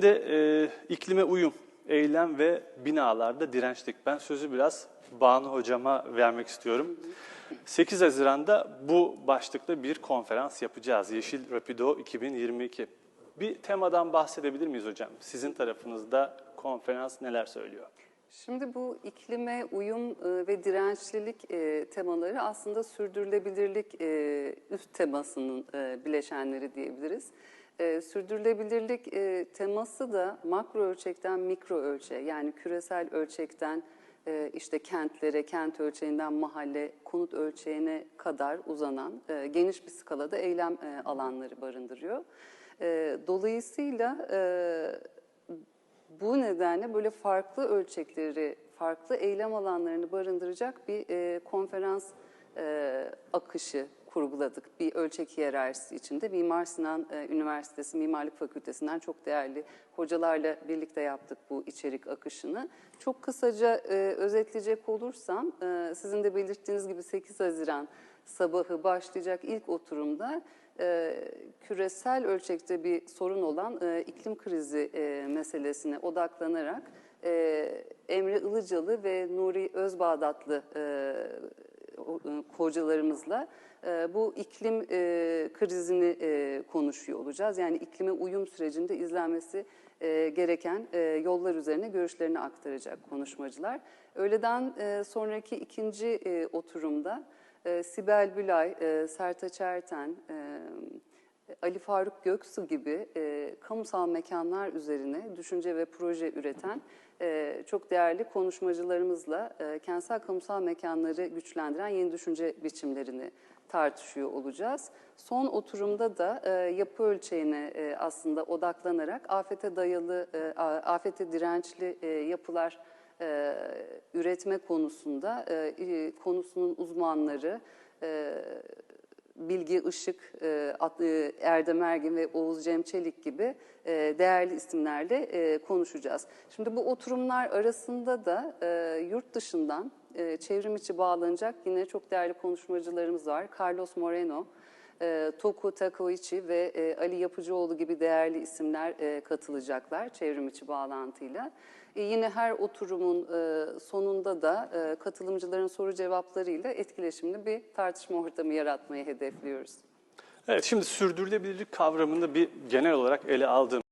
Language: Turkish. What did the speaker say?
Şimdi e, iklime uyum, eylem ve binalarda dirençlik. Ben sözü biraz Banu Hocama vermek istiyorum. 8 Haziran'da bu başlıkta bir konferans yapacağız. Yeşil Rapido 2022. Bir temadan bahsedebilir miyiz hocam? Sizin tarafınızda konferans neler söylüyor? Şimdi bu iklime uyum e, ve dirençlilik e, temaları aslında sürdürülebilirlik e, üst temasının bileşenleri diyebiliriz. Sürdürülebilirlik teması da makro ölçekten mikro ölçeğe yani küresel ölçekten işte kentlere, kent ölçeğinden mahalle, konut ölçeğine kadar uzanan geniş bir skalada eylem alanları barındırıyor. Dolayısıyla bu nedenle böyle farklı ölçekleri, farklı eylem alanlarını barındıracak bir e, konferans e, akışı kurguladık. Bir ölçek hiyerarşisi içinde Mimar Sinan e, Üniversitesi Mimarlık Fakültesinden çok değerli hocalarla birlikte yaptık bu içerik akışını. Çok kısaca e, özetleyecek olursam, e, sizin de belirttiğiniz gibi 8 Haziran sabahı başlayacak ilk oturumda e, küresel ölçekte bir sorun olan e, iklim krizi e, meselesine odaklanarak e, Emre Ilıcalı ve Nuri Özbağdatlı e, hocalarımızla e, bu iklim krizini konuşuyor olacağız. Yani iklime uyum sürecinde izlenmesi gereken yollar üzerine görüşlerini aktaracak konuşmacılar. Öğleden sonraki ikinci oturumda Sibel Bülay, Sertaç Erten, Ali Faruk Göksu gibi e, kamusal mekanlar üzerine düşünce ve proje üreten e, çok değerli konuşmacılarımızla e, kentsel kamusal mekanları güçlendiren yeni düşünce biçimlerini tartışıyor olacağız. Son oturumda da e, yapı ölçeğine e, aslında odaklanarak afete dayalı, e, afete dirençli e, yapılar e, üretme konusunda e, konusunun uzmanları, e, Bilge Işık, e, e, Erdem Ergin ve Oğuz Cem Çelik gibi e, değerli isimlerle konuşacağız. Şimdi bu oturumlar arasında da yurt dışından çevrim içi bağlanacak yine çok değerli konuşmacılarımız var. Carlos Moreno, e, Toku Takoichi ve e, Ali Yapıcıoğlu gibi değerli isimler e, katılacaklar çevrim içi bağlantıyla. E, yine her oturumun e, sonunda da e, katılımcıların soru cevaplarıyla etkileşimli bir tartışma ortamı yaratmayı hedefliyoruz. Evet, şimdi sürdürülebilirlik kavramını bir genel olarak ele aldığım